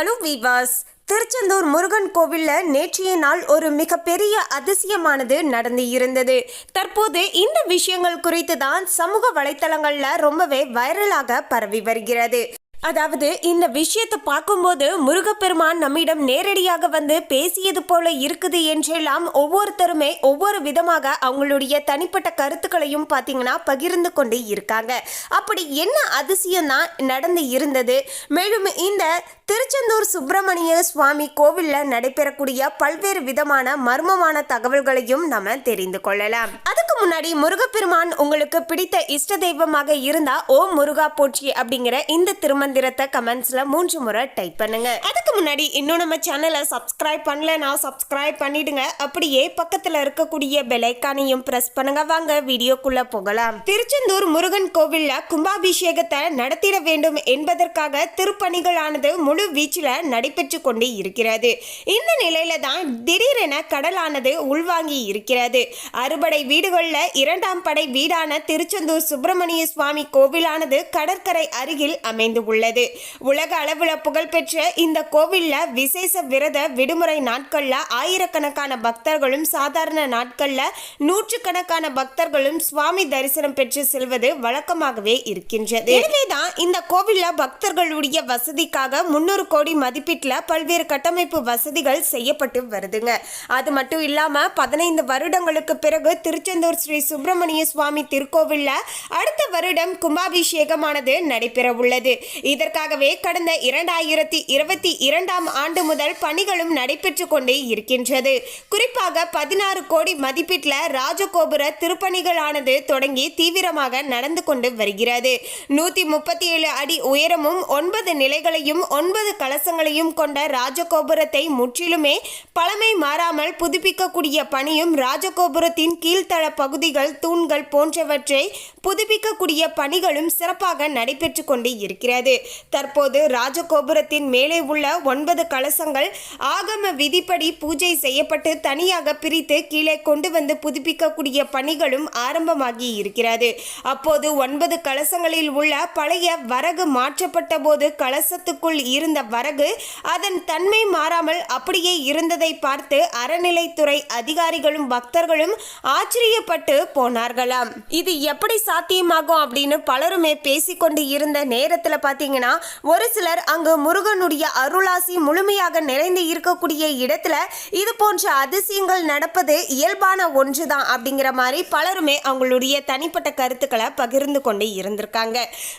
Hello வீவாஸ். Tiruchendur Murugan கோவிலில் நேற்றைய நாள் ஒரு மிகப்பெரிய அதிசயமானது நடந்து இருந்தது. தற்போது இந்த விஷயங்கள் குறித்து தான் சமூக வலைத்தளங்களில் ரொம்பவே வைரலாக பரவி வருகிறது. அதாவது இந்த விஷயத்தை பார்க்கும்போது முருகப்பெருமான் நம்மிடம் நேரடியாக வந்து பேசியது போல இருக்குது என்றெல்லாம் ஒவ்வொருத்தருமே ஒவ்வொரு விதமாக அவங்களுடைய தனிப்பட்ட கருத்துக்களையும் பார்த்தீங்கன்னா பகிர்ந்து கொண்டு இருக்காங்க. அப்படி என்ன அதிசயம் தான் நடந்து இருந்தது? மேலும் இந்த திருச்செந்தூர் சுப்பிரமணிய சுவாமி கோவிலில் நடைபெறக்கூடிய பல்வேறு விதமான மர்மமான தகவல்களையும் நம்ம தெரிந்து கொள்ளலாம். அதுக்கு முன்னாடி முருகப்பெருமான் உங்களுக்கு பிடித்த இஷ்ட தெய்வமாக இருந்தா ஓம் முருகா போற்றி அப்படிங்கிற இந்த திருமந்திரத்தை கமெண்ட்ஸ்ல மூன்று முறை டைப் பண்ணுங்க. அதுக்கு முன்னாடி இன்னும் நம்ம சேனலை சப்ஸ்கிரைப் பண்ணலனா சப்ஸ்கிரைப் பண்ணிடுங்க. அப்படியே பக்கத்துல இருக்கக்கூடிய பெலைக்கானையும் பிரஸ் பண்ணுங்க. வாங்க வீடியோக்குள்ள போகலாம். திருச்செந்தூர் முருகன் கோவில்ல கும்பாபிஷேகத்தை நடத்திட வேண்டும் என்பதற்காக திருப்பணிகளானது முழு முழு வீச்சில் நடைபெற்று கொண்டு இருக்கிறது. இந்த நிலையில தான் திடீரென கடலானது உள்வாங்கி இருக்கிறது. அறுபடை வீடுகளில் இரண்டாம் படை வீடான திருச்செந்தூர் சுப்பிரமணிய சுவாமி கோவிலானது கடற்கரை அருகில் அமைந்து உள்ளது. உலக அளவில் புகழ்பெற்ற இந்த கோவிலில் விசேஷ விரத விடுமுறை நாட்களில் ஆயிரக்கணக்கான பக்தர்களும் சாதாரண நாட்களில் நூற்றுக்கணக்கான பக்தர்களும் சுவாமி தரிசனம் பெற்று செல்வது வழக்கமாகவே இருக்கின்றது. எனவேதான் இந்த கோவிலில் பக்தர்களுடைய வசதிக்காக முந்நூறு கோடி மதிப்பீட்டில் பல்வேறு கட்டமைப்பு வசதிகள் செய்யப்பட்டு வருதுங்க. அது மட்டும் இல்லாமல் பதினைந்து வருடங்களுக்கு பிறகு திருச்செந்தூர் ஸ்ரீ சுப்பிரமணிய சுவாமி திருக்கோவிலில் அடுத்த வருடம் கும்பாபிஷேகமானது நடைபெற உள்ளது. இதற்காகவே கடந்த இரண்டாயிரத்தி இருபத்தி இரண்டாம் ஆண்டு முதல் பணிகளும் நடைபெற்று கொண்டே இருக்கின்றது. குறிப்பாக பதினாறு கோடி மதிப்பீட்டில் ராஜகோபுர திருப்பணிகளானது தொடங்கி தீவிரமாக நடந்து கொண்டு வருகிறது. நூற்றி முப்பத்தி ஏழு அடி உயரமும் ஒன்பது நிலைகளையும் ஒன்பது கலசங்களையும் கொண்ட ராஜகோபுரத்தை முற்றிலுமே பழமை மாறாமல் புதுப்பிக்கக்கூடிய பணியும் ராஜகோபுரத்தின் கீழ்த்தள பகுதிகள் தூண்கள் போன்றவற்றை புதுப்பிக்கக்கூடிய பணிகளும் சிறப்பாக நடைபெற்று கொண்டு இருக்கிறது. தற்போது ராஜகோபுரத்தின் மேலே உள்ள ஒன்பது கலசங்கள் ஆகம விதிப்படி பூஜை செய்யப்பட்டு தனியாக பிரித்து கீழே கொண்டு வந்து புதுப்பிக்கக்கூடிய பணிகளும் ஆரம்பமாகி இருக்கிறது. அப்போது ஒன்பது கலசங்களில் உள்ள பழைய வரகு மாற்றப்பட்ட போது கலசத்துக்குள் இருந்த வரகு அதன் தன்மை மாறாமல் அப்படியே இருந்ததை பார்த்து அறநிலைத்துறை அதிகாரிகளும் பக்தர்களும் ஆச்சரியப்பட்டு போனார்களாம். இது எப்படி சாத்தியமாகும் அப்படின்னு பலருமே பேசிக்கொண்டு இருந்த நேரத்துல பாத்தீங்கன்னா ஒரு சிலர் அங்கு முருகனுடைய அருளாசி முழுமையாக நிறைந்து இருக்கக்கூடிய இடத்துல இது போன்ற அதிசயங்கள் நடப்பது இயல்பான ஒன்றுதான் அப்படிங்கிற மாதிரி பலருமே அவங்களுடைய தனிப்பட்ட கருத்துக்களை பகிர்ந்து கொண்டு இருந்திருக்காங்க.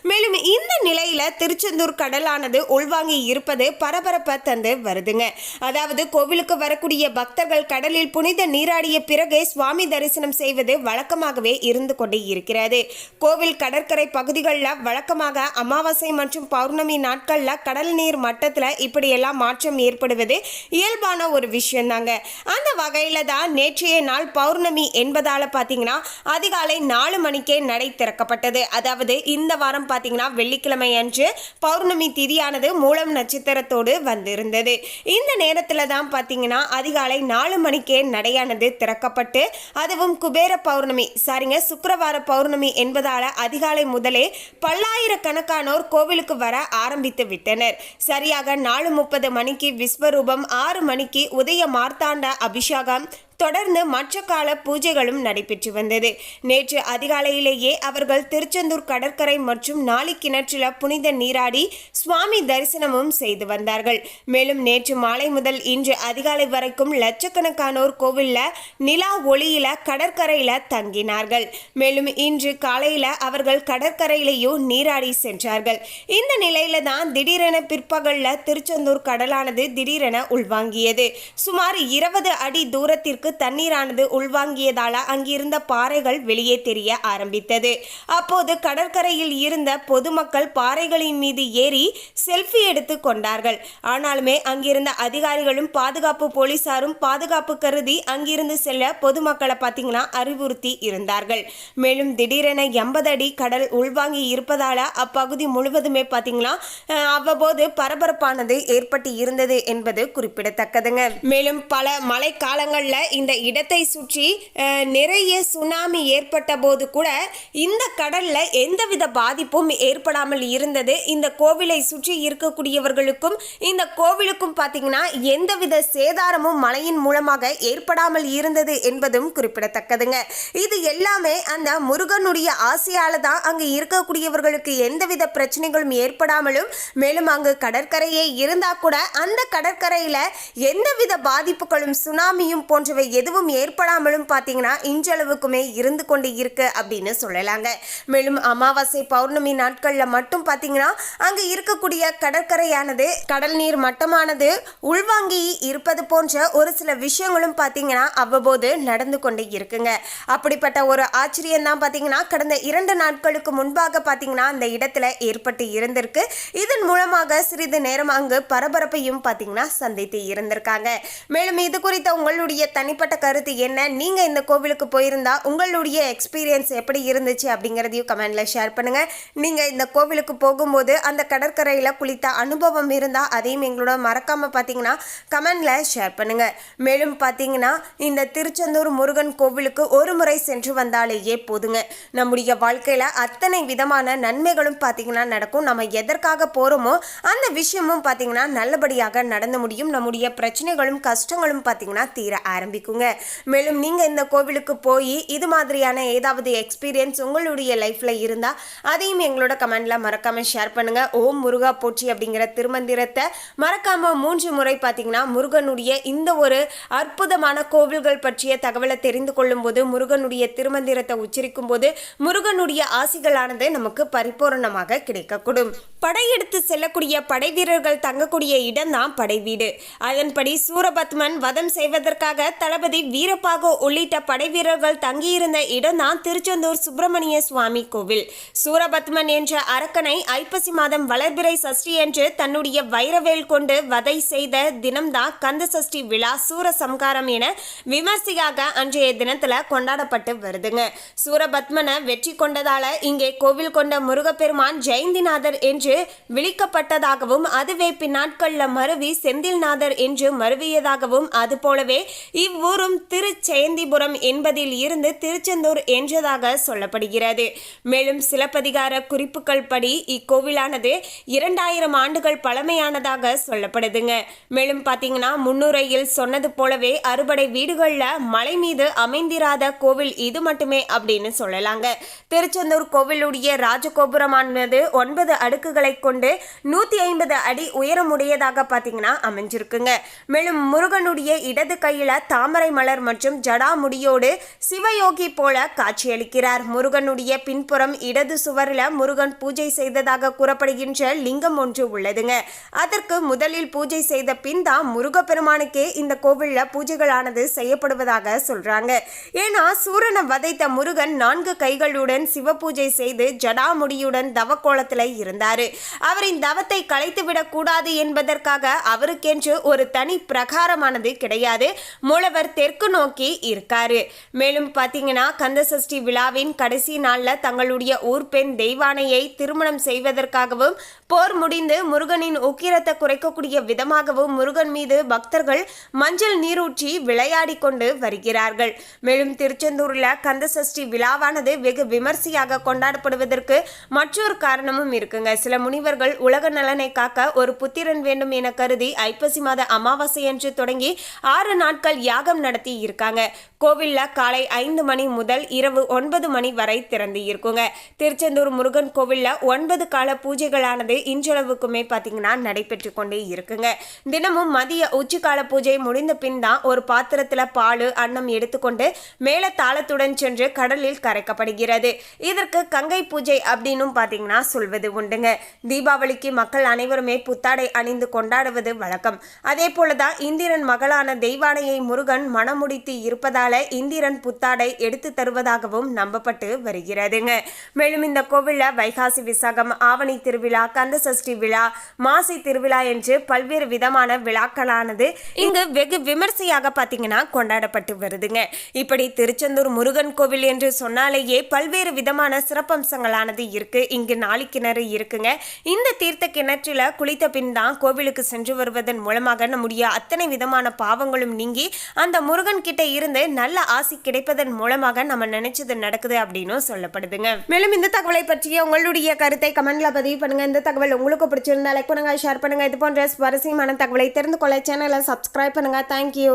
மேலும் இந்த நிலையில திருச்செந்தூர் கடலானது உள்வாங்கி இருப்பது பரபரப்பை தந்து வருதுங்க. அதாவது கோவிலுக்கு வரக்கூடிய பக்தர்கள் கடலில் புனித நீராடிய பிறகு சுவாமி தரிசனம் செய்வது வழக்கமாகவே இருந்து கொண்டு இருக்கிறது. கோவில் கடற்கரை பகுதிகளில் வழக்கமாக அமாவாசை மற்றும் பௌர்ணமி நாட்களில் கடல் நீர் மட்டத்தில் இப்படியெல்லாம் மாற்றம் ஏற்படுவது இயல்பான ஒரு விஷயந்தாங்க. அந்த வகையில் தான் நேற்றைய நாள் பௌர்ணமி என்பதால் பார்த்தீங்கன்னா அதிகாலை நாலு மணிக்கே நடை திறக்கப்பட்டது. அதாவது இந்த வாரம் பார்த்தீங்கன்னா வெள்ளிக்கிழமை அன்று பௌர்ணமி திதியானது மூலம் நட்சத்திரத்தோடு வந்திருந்தது. இந்த நேரத்தில் தான் பார்த்தீங்கன்னா அதிகாலை நாலு மணிக்கே நடையானது திறக்கப்பட்டு அதுவும் குபேர பௌர்ணமி சாரிங்க சுக்கரவார பௌர்ணமி என்பதால அதிகாலை முதலே பல்லாயிரக்கணக்கானோர் கோவிலுக்கு வர ஆரம்பித்து விட்டனர். சரியாக நாலு முப்பது மணிக்கு விஸ்வரூபம் ஆறு மணிக்கு உதய மார்த்தாண்ட அபிஷேகம் தொடர்ந்து மற்ற கால பூஜைகளும் நடைபெற்று வந்தது. நேற்று அதிகாலையிலேயே அவர்கள் திருச்செந்தூர் கடற்கரை மற்றும் நாளி கிணற்றில புனித நீராடி சுவாமி தரிசனமும் செய்து வந்தார்கள். மேலும் நேற்று மாலை முதல் இன்று அதிகாலை வரைக்கும் லட்சக்கணக்கானோர் கோவில்ல நிலா ஒளியில கடற்கரையில தங்கினார்கள். மேலும் இன்று காலையில அவர்கள் கடற்கரையிலேயும் நீராடி சென்றார்கள். இந்த நிலையில தான் திடீரென பிற்பகல்ல திருச்செந்தூர் கடலானது திடீரென உள்வாங்கியது. சுமார் இருபது அடி தூரத்திற்கு தண்ணீரானது உள்வாங்கியதால அங்கிருந்த பாறைகள் வெளியே தெரிய ஆரம்பித்தது. அப்போது கடற்கரையில் இருந்த பொதுமக்கள் பாறைகளின் மீது ஏறி செல்ஃபி எடுத்து கொண்டார்கள். ஆனாலுமே அங்கிருந்த அதிகாரிகளும் பாதுகாப்பு போலீசாரும் பாதுகாப்பு கருதி அங்கிருந்து செல்ல பொதுமக்களை பார்த்தீங்கன்னா அறிவுறுத்தி இருந்தார்கள். மேலும் திடீரென எண்பது அடி கடல் உள்வாங்கி இருப்பதால அப்பகுதி முழுவதுமே பார்த்தீங்கன்னா அவ்வப்போது பரபரப்பானது ஏற்பட்டு இருந்தது என்பது குறிப்பிடத்தக்கதுங்க. மேலும் பல மழை காலங்களில் இந்த இடத்தை சுற்றி நிறைய சுனாமி ஏற்பட்ட போது கூட இந்த கடலில் எந்தவித பாதிப்பும் ஏற்படாமல் இருந்தது. இந்த கோவிலை சுற்றி இருக்கக்கூடியவர்களுக்கும் இந்த கோவிலுக்கும் பார்த்தீங்கன்னா எந்தவித சேதாரமும் மழையின் மூலமாக ஏற்படாமல் இருந்தது என்பதும் குறிப்பிடத்தக்கதுங்க. இது எல்லாமே அந்த முருகனுடைய ஆசையால் தான் அங்கே இருக்கக்கூடியவர்களுக்கு எந்தவித பிரச்சனைகளும் ஏற்படாமலும் மேலும் அங்கு கடற்கரையே இருந்தால் கூட அந்த கடற்கரையில் எந்தவித பாதிப்புகளும் சுனாமியும் போன்றவை எதுவும் ஏற்படாமலும் பார்த்தீங்கன்னா இன்றளவுக்குமே இருந்து கொண்டு இருக்கு அப்படின்னு சொல்லலாங்க. மேலும் அமாவாசை பௌர்ணமி நாட்களில் மட்டும் பார்த்தீங்கன்னா அங்கு இருக்கக்கூடிய கடற்கரையானது கடல் நீர் மட்டமானது உள்வாங்கி இருப்பது போன்ற ஒரு சில விஷயங்களும் பார்த்தீங்கன்னா அவ்வப்போது நடந்து கொண்டு இருக்குங்க. அப்படிப்பட்ட ஒரு ஆச்சரியம் தான் பார்த்தீங்கன்னா கடந்த இரண்டு நாட்களுக்கு முன்பாக பார்த்தீங்கன்னா அந்த இடத்துல ஏற்பட்டு இருந்திருக்கு. இதன் மூலமாக சிறிது நேரம் அங்கு பரபரப்பையும் பார்த்தீங்கன்னா சந்தித்து இருந்திருக்காங்க. மேலும் இது குறித்த உங்களுடைய தனிப்பட்ட கருத்து என்ன? நீங்கள் இந்த கோவிலுக்கு போயிருந்தா உங்களுடைய எக்ஸ்பீரியன்ஸ் எப்படி இருந்துச்சு அப்படிங்கிறதையும் கமெண்டில் ஷேர் பண்ணுங்கள் நீங்கள் இந்த கோவிலுக்கு போகும்போது அந்த கடற்கரையில் குளித்த அனுபவம் இருந்தால் அதையும் எங்களோட மறக்காமல் பார்த்தீங்கன்னா கமெண்டில் ஷேர் பண்ணுங்கள் மேலும் பார்த்தீங்கன்னா இந்த திருச்செந்தூர் முருகன் கோவிலுக்கு ஒரு முறை சென்று வந்தாலேயே போதுங்க. நம்முடைய வாழ்க்கையில் அத்தனை விதமான நன்மைகளும் பார்த்தீங்கன்னா நடக்கும். நம்ம எதற்காக போகிறோமோ அந்த விஷயமும் பார்த்தீங்கன்னா நல்லபடியாக நடந்து முடியும். நம்முடைய பிரச்சனைகளும் கஷ்டங்களும் பார்த்தீங்கன்னா தீர ஆரம்பிக்குங்க மேலும் நீங்க இந்த கோவிலுக்கு போய் இது மாதிரியான ஏதாவது எக்ஸ்பீரியன்ஸ் உங்களுடைய லைஃப்ல இருந்தா அதையும் எங்களோட கமெண்ட்ல மறக்காம ஷேர் பண்ணுங்க. ஓம் முருகா போற்றி அப்படிங்கிற திருமந்திரத்தை மறக்காம மூன்று முறை பார்த்தீங்கன்னா முருகனுடைய இந்த ஒரு அற்புதமான கோவில்கள் பற்றிய தகவலை தெரிந்து கொள்ளும் போது முருகனுடைய திருமந்திரத்தை உச்சரிக்கும் போது முருகனுடைய ஆசிகளானது நமக்கு பரிபூரணமாக கிடைக்கக்கூடும். படையெடுத்து செல்லக்கூடிய படை வீரர்கள் தங்கக்கூடிய இடம்தான் படை வீடு. அதன்படி சூரபத்மன் வதம் செய்வதற்காக தளபதி வீரப்பாகு உள்ளிட்ட படை வீரர்கள் தங்கியிருந்த இடம்தான் திருச்செந்தூர் சுப்பிரமணிய சுவாமி கோவில். சூரபத்மன் என்ற அரக்கனை ஐப்பசி மாதம் வளர்பிறை சஷ்டி என்று தன்னுடைய வைரவேல் கொண்டு வதை செய்த தினம்தான் கந்த சஷ்டி விழா சூரசம்காரம் என விமர்சையாக அன்றைய தினத்துல கொண்டாடப்பட்டு வருதுங்க. சூரபத்மனை வெற்றி கொண்டதால இங்கே கோவில் கொண்ட முருகப்பெருமான் ஜெயந்திநாதர் என்று விழிக்கப்பட்டதாகவும் அதுவே பின்னாட்கள்ல மருவி செந்தில்நாதர் என்று மருவியதாகவும் அதுபோலவே இவ்வூரும் திருச்செயந்திபுரம் என்பதில் இருந்து திருச்செந்தூர் என்றதாக சொல்லப்படுகிறது. மேலும் சிலப்பதிகார குறிப்புகள் படி இக்கோவிலானது இரண்டாயிரம் ஆண்டுகள் பழமையானதாக சொல்லப்படுதுங்க. மேலும் பார்த்தீங்கன்னா முன்னுரையில் சொன்னது போலவே அறுபடை வீடுகளில் மலை மீது அமைந்திராத கோவில் இது மட்டுமே அப்படின்னு சொல்லலாங்க. திருச்செந்தூர் கோவிலுடைய ராஜகோபுரமானது ஒன்பது அடுக்குகளை கொண்டு நூத்தி ஐம்பது அடி உயரமுடையதாக பார்த்தீங்கன்னா அமைஞ்சிருக்குங்க. மேலும் முருகனுடைய இடது கையில தாமரை மலர் மற்றும் ஜடாமுடியோடு சிவயோகி போல காட்சியளிக்கிறார். முருகனுடைய பின்புறம் இடது சுவரில் முருகன் பூஜை செய்ததாக கூறப்படுகின்ற லிங்கம் ஒன்று உள்ளதுங்க. அதற்கு முதலில் பூஜை செய்த பின் தான் முருகப்பெருமானுக்கே இந்த கோவிலில் பூஜைகளானது செய்யப்படுவதாக சொல்றாங்க. ஏன்னா சூரனை வதைத்த முருகன் நான்கு கைகளுடன் சிவ பூஜை செய்து ஜடாமுடியுடன் தவக்கோலத்தில் இருந்தார். அவரின் தவத்தை கலைத்துவிடக் கூடாது என்பதற்காக அவருக்கென்று ஒரு தனி பிரகாரமானது கிடையாது. மூலவர் தெற்கு நோக்கி இருக்காரு. மேலும் பார்த்தீங்கன்னா கந்தசஷ்டி விழாவின் கடைசி நாளில் தங்களுடைய ஊர் பெண் தெய்வானையை திருமணம் செய்வதற்காகவும் போர் முடிந்து முருகனின் உக்கிரத்தை குறைக்கக்கூடிய விதமாகவும் முருகன் மீது பக்தர்கள் மஞ்சள் நீரூற்றி விளையாடி கொண்டு வருகிறார்கள். மேலும் திருச்செந்தூரில் கந்தசஷ்டி விழாவானது வெகு விமர்சையாக கொண்டாடப்படுவதற்கு மற்றொரு காரணமும் இருக்குங்க. சில முனிவர்கள் உலக நலனை காக்க ஒரு புத்திரன் வேண்டும் என கருதி ஐப்பசி மாத அமாவாசை அன்று தொடங்கி ஆறு நாட்கள் யாகம் நடத்தி இருக்காங்க. கோவில்ல காலை ஐந்து மணி முதல் இரவு ஒன்பது மணி வரை திறந்து இருக்குங்க. திருச்செந்தூர் முருகன் கோவில்ல ஒன்பது கால பூஜைகளானது இன்றளவுக்குமே பார்த்தீங்கன்னா நடைபெற்று கொண்டே இருக்குங்க. தினமும் மதிய உச்சிக்கால பூஜை முடிந்த பின் தான் ஒரு பாத்திரத்தில் பால் அன்னம் எடுத்துக்கொண்டு மேல தாளத்துடன் சென்று கடலில் கரைக்கப்படுகிறது. இதற்கு கங்கை பூஜை அப்படின்னு பார்த்தீங்கன்னா சொல்வது உண்டுங்க. தீபாவளிக்கு மக்கள் அனைவருமே புத்தாடை அணிந்து கொண்டாடுவது வழக்கம். அதே போலதான் இந்திரன் மகளான தெய்வானையை முருகன் மணமுடித்து இருப்பதால இந்திரன் புத்தாடை எடுத்து தருவதாகவும் நம்பப்பட்டு வருகிறதுங்க. மேலும் இந்த கோவிலில் வைகாசி விசாகம் ஆவணி திருவிழா கந்த கந்த சஷ்டி விழா மாசி திருவிழா என்று பல்வேறு விதமான விழாக்களானது இங்கு வெகு விமர்சையாக பார்த்தீங்கன்னா கொண்டாடப்பட்டு வருதுங்க. இப்படி திருச்செந்தூர் முருகன் கோவில் என்று சொன்னாலேயே பல்வேறு விதமான சிறப்பம்சங்களானது இருக்கு. இங்கு நாளி கிணறு இருக்குங்க. இந்த தீர்த்த கிணற்றில் குளித்த பின் தான் கோவிலுக்கு சென்று வருவதன் மூலமாக நம்முடைய அத்தனை விதமான பாவங்களும் நீங்கி அந்த முருகன் கிட்ட இருந்து நல்ல ஆசி கிடைப்பதன் மூலமாக நம்ம நினைச்சது நடக்குது அப்படின்னு சொல்லப்படுதுங்க. மேலும் இந்த தகவலை பற்றிய உங்களுடைய கருத்தை கமெண்ட்ல பதிவு பண்ணுங்க. இந்த தகவல் உங்களுக்கு பிடிச்சிருந்தா லைக் பண்ணுங்கள் ஷேர் பண்ணுங்க. இது போன்ற சுவாரஸ்யமான தகவலை தெரிந்து கொள்ள சேனலை சப்ஸ்கிரைப் பண்ணுங்க. தேங்க்யூ